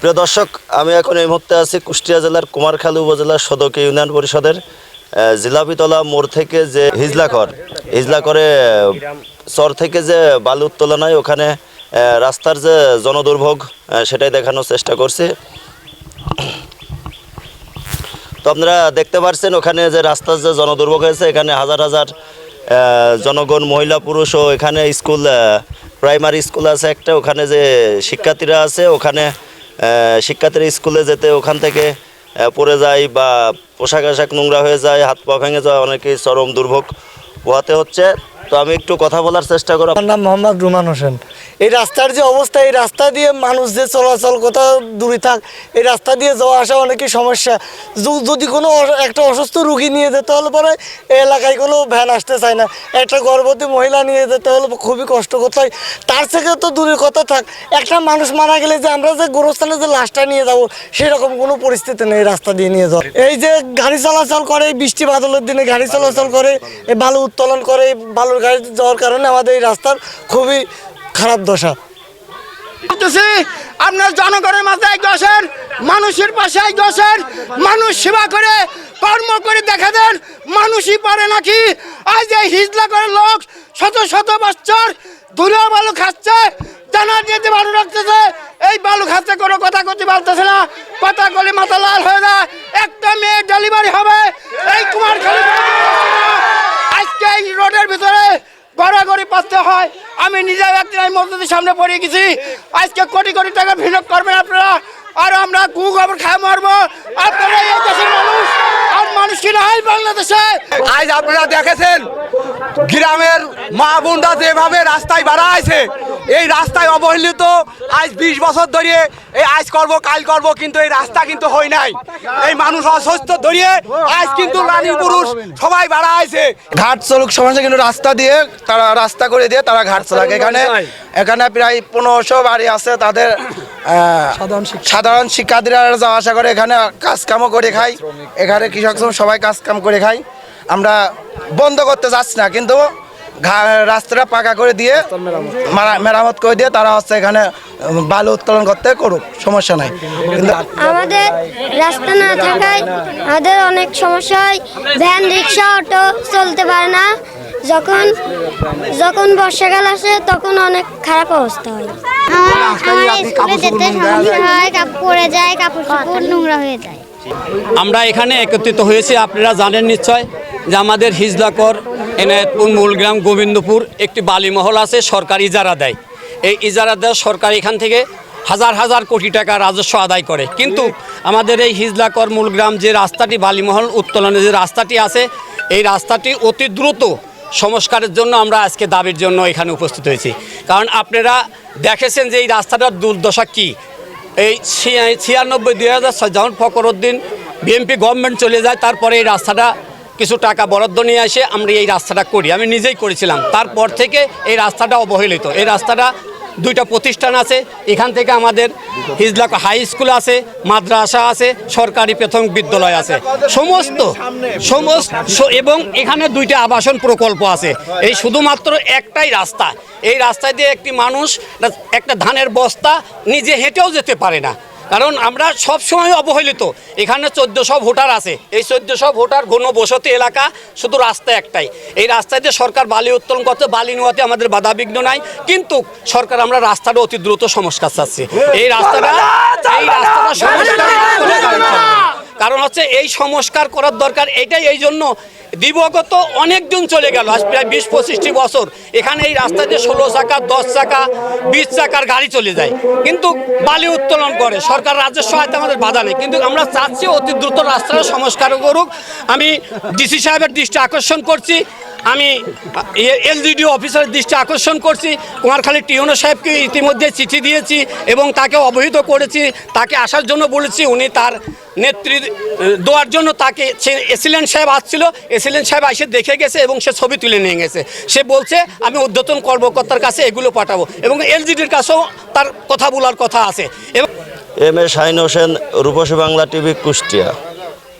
প্রিয় দর্শক, আমি এখন এই মুহূর্তে আছি কুষ্টিয়া জেলার কুমারখালী উপজেলার সদকে ইউনিয়ন পরিষদের জিলাপিতলা মোড় থেকে যে হিজলাকর হিজলাকরে চর থেকে যে বালু উত্তোলন হয় ওখানে রাস্তার যে জনদুর্ভোগ সেটাই দেখানোর চেষ্টা করছি। তো আপনারা দেখতে পাচ্ছেন ওখানে যে রাস্তার যে জনদুর্ভোগ হয়েছে, এখানে হাজার হাজার জনগণ, মহিলা, পুরুষ ও এখানে স্কুল প্রাইমারি স্কুল আছে একটা, ওখানে যে শিক্ষার্থীরা আছে, ওখানে শিক্ষার্থীরা স্কুলে যেতে ওখান থেকে পড়ে যায় বা পোশাক আশাক নোংরা হয়ে যায়, হাত পা ভেঙে যায়, অনেকেই চরম দুর্ভোগ পোহাতে হচ্ছে। তো আমি একটু কথা বলার চেষ্টা করব। আমার নাম মোহাম্মদ রুমান হোসেন। এই রাস্তার যে অবস্থা, এই রাস্তা দিয়ে মানুষ যে চলাচল কোথাও দূরে থাক, এই রাস্তা দিয়ে যাওয়া আসা অনেকই সমস্যা। যদি কোনো একটা অসুস্থ রুগী নিয়ে যেতে হলে পরে এলাকায় কোনো ভ্যান আসতে চায় না। একটা গর্ভবতী মহিলা নিয়ে যেতে হলে খুবই কষ্ট করতে হয়। তার থেকে তো দূরের কথা থাক, একটা মানুষ মারা গেলে যে আমরা যে গোরস্থানে যে লাশটা নিয়ে যাব, সেরকম কোনো পরিস্থিতি নেই রাস্তা দিয়ে নিয়ে যাওয়া এই যে গাড়ি চলাচল করে বৃষ্টি বাদলের দিনে গাড়ি চলাচল করে বালু উত্তোলন করে বালুর গাড়ি যাওয়ার কারণে আমাদের এই রাস্তার খুবই খারাপ দশা। আপনার জনগণের মাঝে আসেন মানুষের পাশে এগিয়ে আসেন মানুষ সেবা করে, কর্ম করে দেখা দেন, মানুষই পারে নাকি? আজ এই হিজলা করে লোক শত শত বছর দূরে বালু খাচ্ছে জানা যেতে ভালো রাখতেছে, এই বালু খাচ্ছে কোনো কথা করতে পারতেছে না কথা কলে মাথা লাল হয়ে যায় আমি নিজের একদিন আমি মসজিদের সামনে পড়ে গেছি। আজকে কোটি কোটি টাকা বিনিয়োগ করবেন আপনারা। আর আমরা গু গোবর খায় মারবো এই দেশের মানুষ আর মানুষ কি নাই বাংলাদেশে। আজ আপনারা দেখেছেন গ্রামের মা বোনরা যেভাবে রাস্তায় বাড়াইছে এই রাস্তায় অবহেলিত আজ বিশ বছর ধরে এই আজ করব কাল করব কিন্তু এই রাস্তা কিন্তু হয় নাই। এই মানুষ অসুস্থ ধরিয়ে আজ কিন্তু নারী পুরুষ সবাই বাড়াইছে ঘাট চলুক সমস্যা কিন্তু রাস্তা দিয়ে তারা রাস্তা করে দিয়ে তারা ঘাট চালাক। এখানে এখানে প্রায় পনেরোশো বাড়ি আছে তাদের সাধারণ শিক্ষার্থীরা যাওয়া আসা করে এখানে কাজ কামও করে খাই এখানে কৃষক সবাই কাজ কাম করে খাই আমরা বন্ধ করতে যাচ্ছি না কিন্তু রাস্তাটা পাকা করে দিয়ে মারা- মেরামত করে দিয়ে তারা হচ্ছে এখানে বালু উত্তোলন করতে করুক সমস্যা নাই। কিন্তু আমাদের রাস্তা না থাকায় আমাদের অনেক সমস্যা হয়। ভ্যান রিক্সা অটো চলতে পারে না। যখন যখন বর্ষাকাল আসে তখন অনেক খারাপ অবস্থা হয়। আমার স্কুলে যেতে সমস্যা হয় কাপড় পরে যায় কাপড় চোপড় নোংরা হয়ে যায়। আমরা এখানে একত্রিত হয়েছি আপনারা জানেন নিশ্চয় যে আমাদের হিজলাকর এনায়তপুর মূলগ্রাম গোবিন্দপুর একটি বালিমহল আছে, সরকার ইজারা দেয়। এই ইজারা দেওয়া সরকার এখান থেকে হাজার হাজার কোটি টাকা রাজস্ব আদায় করে। কিন্তু আমাদের এই হিজলাকর মূলগ্রাম যে রাস্তাটি বালিমহল উত্তোলনের যে রাস্তাটি আছে, এই রাস্তাটি অতি দ্রুত সংস্কারের জন্য আমরা আজকে দাবির জন্য এখানে উপস্থিত হয়েছি। কারণ আপনারা দেখেছেন যে এই রাস্তাটার দুর্দশা কী? এই ছিয়ানব্বই, দুই হাজার যখন ফকরুদ্দিন বিএনপি গভর্নমেন্ট চলে যায়, তারপরে এই রাস্তাটা কিছু টাকা বরাদ্দ নিয়ে এসে আমরা এই রাস্তাটা করি। আমি নিজেই করেছিলাম। তারপর থেকে এই রাস্তাটা অবহেলিত। এই রাস্তাটা দুইটা প্রতিষ্ঠান আছে। এখান থেকে আমাদের হিজলা হাই স্কুল আছে, মাদ্রাসা আছে, সরকারি প্রাথমিক বিদ্যালয় আছে। সমস্ত সমস্ত এবং এখানে দুইটা আবাসন প্রকল্প আছে। এই শুধুমাত্র একটাই রাস্তা। এই রাস্তায় দিয়ে একটি মানুষ, একটা ধানের বস্তা নিজে হেঁটেও যেতে পারে না। কারণ আমরা সব সময় অবহেলিত। এখানে চোদ্দোশো ভোটার আছে। এই চোদ্দোশো ভোটার ঘন বসতি এলাকা শুধু রাস্তা একটাই। এই রাস্তায় দিয়ে সরকার বালি উত্তোলন করতে বালি নেওয়াতে আমাদের বাধাবিঘ্ন নাই। কিন্তু সরকার আমরা রাস্তাটা অতি দ্রুত সংস্কার চাচ্ছি। এই রাস্তাটা এই রাস্তাটা সংস্কার কারণ হচ্ছে এই সংস্কার করার দরকার। এটাই এই জন্য দিবগত অনেকজন চলে গেল। আজ প্রায় বিশ পঁচিশটি বছর এখানে এই রাস্তাতে ষোলো চাকা, দশ চাকা, বিশ চাকার গাড়ি চলে যায়। কিন্তু বালি উত্তোলন করে। সরকার রাজস্ব সহায়তা আমাদের বাধা নেই। কিন্তু আমরা চাচ্ছি অতি দ্রুত রাস্তাটা সংস্কার করুক। আমি ডিসি সাহেবের দৃষ্টি আকর্ষণ করছি। আমি এলজিডি অফিসারের দৃষ্টি আকর্ষণ করছি। কুমারখালী টিউনো সাহেবকে ইতিমধ্যে চিঠি দিয়েছি এবং তাকে অবহিত করেছি। তাকে আসার জন্য বলেছি, উনি তার নেত্রী দেওয়ার জন্য তাকে এসিলেন্ট সাহেব আসছিল এসিলেন্ট সাহেব এসে দেখে গেছে এবং সে ছবি তুলে নিয়ে গেছে। সে বলছে, আমি ঊর্ধ্বতন কর্মকর্তার কাছে এগুলো পাঠাবো। এবং এলজিডির কাছেও তার কথা বলার কথা আছে। এবং M A Shahin Hossain, Rupashi Bangla TV, Kushtia.